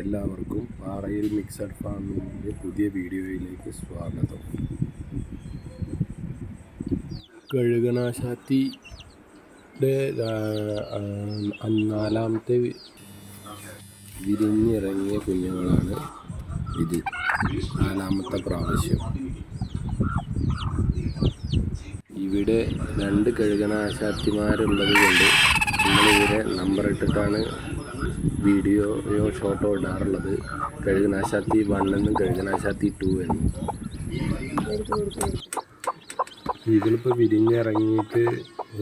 എല്ലാവർക്കും പാറയിൽ മിക്സഡ് ഫാമിന്റെ പുതിയ വീഡിയോയിലേക്ക് സ്വാഗതം. കഴുകനാശാത്തിയുടെ നാലാമത്തെ വിരിഞ്ഞിറങ്ങിയ കുഞ്ഞുങ്ങളാണ് ഇത്. നാലാമത്തെ പ്രാവശ്യം. ഇവിടെ രണ്ട് കഴുകനാശാത്തിമാരുള്ളത് കൊണ്ട് നമ്മളിവിടെ നമ്പർ ഇട്ടിട്ടാണ് വീഡിയോയോ ഷോട്ടോ ഇടാറുള്ളത് കഴുകനാശാത്തി വൺ എന്നും കഴുകനാശാത്തി ടു എന്നും. ഇതിലിപ്പോൾ വിരിഞ്ഞിറങ്ങിയിട്ട്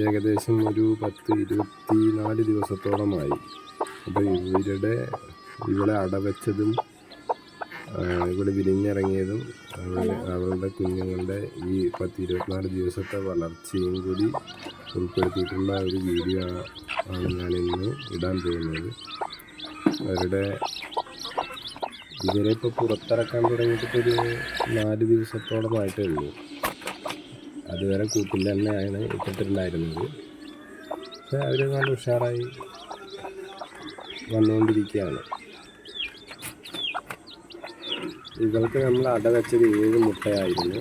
ഏകദേശം ഒരു പത്ത് ഇരുപത്തി നാല് ദിവസത്തോളമായി. അപ്പോൾ ഇവരുടെ ഇവിടെ അടവച്ചതും ഇവിടെ വിരിഞ്ഞിറങ്ങിയതും അവരുടെ അവളുടെ കുഞ്ഞുങ്ങളുടെ ഈ പത്ത് ഇരുപത്തിനാല് ദിവസത്തെ വളർച്ചയും കൂടി ഉൾപ്പെടുത്തിയിട്ടുള്ള ഒരു വീഡിയോ ആണ് ഞാൻ ഇന്ന് ഇടാൻ പോകുന്നത്. അവരുടെ ഇവരെ ഇപ്പോൾ പുറത്തിറക്കാൻ തുടങ്ങിയിട്ടൊരു നാല് ദിവസത്തോളമായിട്ടേ ഉള്ളൂ. അതുവരെ കൂട്ടിൽ തന്നെയാണ് ഇട്ടിട്ടുണ്ടായിരുന്നത്. പക്ഷേ അവർ നല്ല ഉഷാറായി വന്നുകൊണ്ടിരിക്കുകയാണ്. ഇവൾക്ക് നമ്മൾ അട വെച്ചത് ഏഴ് മുട്ടയായിരുന്നു.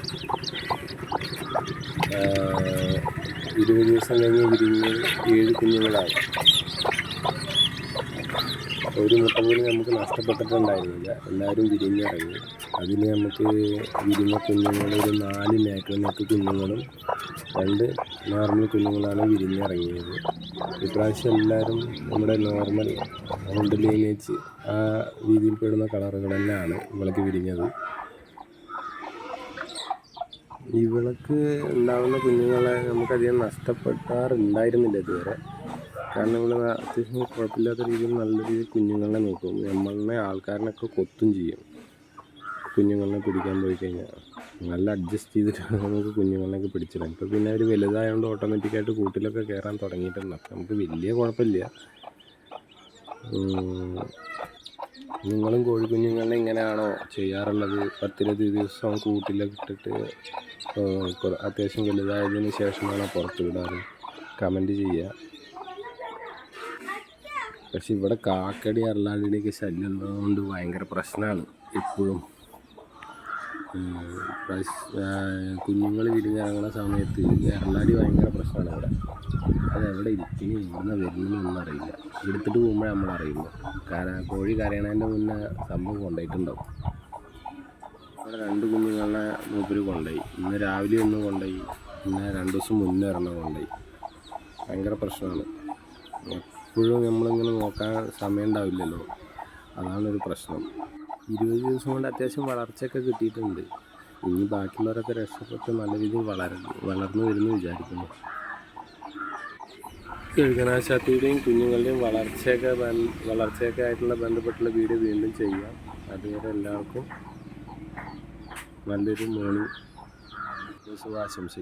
ഇരുപത് ദിവസം കഴിഞ്ഞ് വിരിഞ്ഞ് ഏഴ് കുഞ്ഞുങ്ങളായി. ഒരു മുട്ട പോലും നമുക്ക് നഷ്ടപ്പെട്ടിട്ടുണ്ടായിരുന്നില്ല. എല്ലാവരും വിരിഞ്ഞിറങ്ങി. അതിന് നമുക്ക് വിരിഞ്ഞ കുഞ്ഞുങ്ങൾ ഒരു നാല് നേക്ക് നെക്ക് കുഞ്ഞുങ്ങളും രണ്ട് നോർമൽ കുഞ്ഞുങ്ങളാണ് വിരിഞ്ഞിറങ്ങിയത്. ഇപ്രാവശ്യം എല്ലാവരും നമ്മുടെ നോർമൽ റൗണ്ട് ലൈനേജ് ആ രീതിയിൽ പെടുന്ന കളറുകൾ തന്നെയാണ് ഇവൾക്ക് വിരിഞ്ഞത്. ഇവൾക്ക് ഉണ്ടാകുന്ന കുഞ്ഞുങ്ങളെ നമുക്കധികം നഷ്ടപ്പെട്ടാറുണ്ടായിരുന്നില്ല ഇതുവരെ. കാരണം ഇവൾ അത്യാവശ്യം കുഴപ്പമില്ലാത്ത രീതിയിൽ നല്ല രീതിയിൽ കുഞ്ഞുങ്ങളെ നോക്കും. നമ്മളെ ആൾക്കാരനൊക്കെ കൊത്തും ചെയ്യും. കുഞ്ഞുങ്ങളെ പിടിക്കാൻ പോയി കഴിഞ്ഞാൽ. നല്ല അഡ്ജസ്റ്റ് ചെയ്തിട്ടാണ് നമുക്ക് കുഞ്ഞുങ്ങളെയൊക്കെ പിടിച്ചിടാൻ. ഇപ്പോൾ പിന്നെ അവർ വലുതായതുകൊണ്ട് ഓട്ടോമാറ്റിക്കായിട്ട് കൂട്ടിലൊക്കെ കയറാൻ തുടങ്ങിയിട്ടുണ്ട്. അപ്പം നമുക്ക് വലിയ കുഴപ്പമില്ല. നിങ്ങളും കോഴിക്കുഞ്ഞുങ്ങളെ ഇങ്ങനെയാണോ ചെയ്യാറുള്ളത്? പത്തിരുപത് ദിവസം കൂട്ടിലൊക്കെ ഇട്ടിട്ട് അത്യാവശ്യം വലുതായതിന് ശേഷമാണോ പുറത്ത് വിടാറ്? കമന്റ് ചെയ്യുക. പക്ഷെ ഇവിടെ കാക്കടി അരളാടിയുടെയൊക്കെ ശല്യം ഉള്ളതുകൊണ്ട് ഭയങ്കര പ്രശ്നമാണ് എപ്പോഴും കുഞ്ഞുങ്ങൾ വിരിഞ്ഞിറങ്ങുന്ന സമയത്ത് അരളാടി ഭയങ്കര പ്രശ്നമാണ് ഇവിടെ. അത് എവിടെ ഇരിക്കുന്നു ഇവിടുന്ന് വരുന്നൊന്നും അറിയില്ല. എടുത്തിട്ട് പോകുമ്പോഴേ നമ്മൾ അറിയുള്ളൂ കാരണം കോഴി കരയണതിന്റെ മുന്നേ സംഭവം കൊണ്ടുപോയിട്ടുണ്ടാവും. ഇവിടെ രണ്ട് കുഞ്ഞുങ്ങളെ മൂപ്പര് കൊണ്ടുപോയി. ഇന്ന് രാവിലെ ഒന്ന് കൊണ്ടുപോയി പിന്നെ രണ്ട് ദിവസം മുന്നേ ഒരെണ്ണം കൊണ്ടുപോയി. ഭയങ്കര പ്രശ്നമാണ്. എപ്പോഴും നമ്മളിങ്ങനെ നോക്കാൻ സമയം ഉണ്ടാവില്ലല്ലോ അതാണൊരു പ്രശ്നം. ഇരുപത് ദിവസം കൊണ്ട് അത്യാവശ്യം വളർച്ചയൊക്കെ കിട്ടിയിട്ടുണ്ട്. ഇനി ബാക്കിയുള്ളവരൊക്കെ രക്ഷപ്പെട്ട് നല്ല രീതിയിൽ വളര വളർന്നു വരുമെന്ന് വിചാരിക്കുന്നു. കഴുകനാശാത്തിയുടെയും കുഞ്ഞുങ്ങളുടെയും വളർച്ചയൊക്കെ വളർച്ചയൊക്കെ ആയിട്ടുള്ള ബന്ധപ്പെട്ടുള്ള വീഡിയോ വീണ്ടും ചെയ്യാം. അതുവരെ എല്ലാവർക്കും നല്ലൊരു മോർണിംഗ് ദിവസം ആശംസിക്കും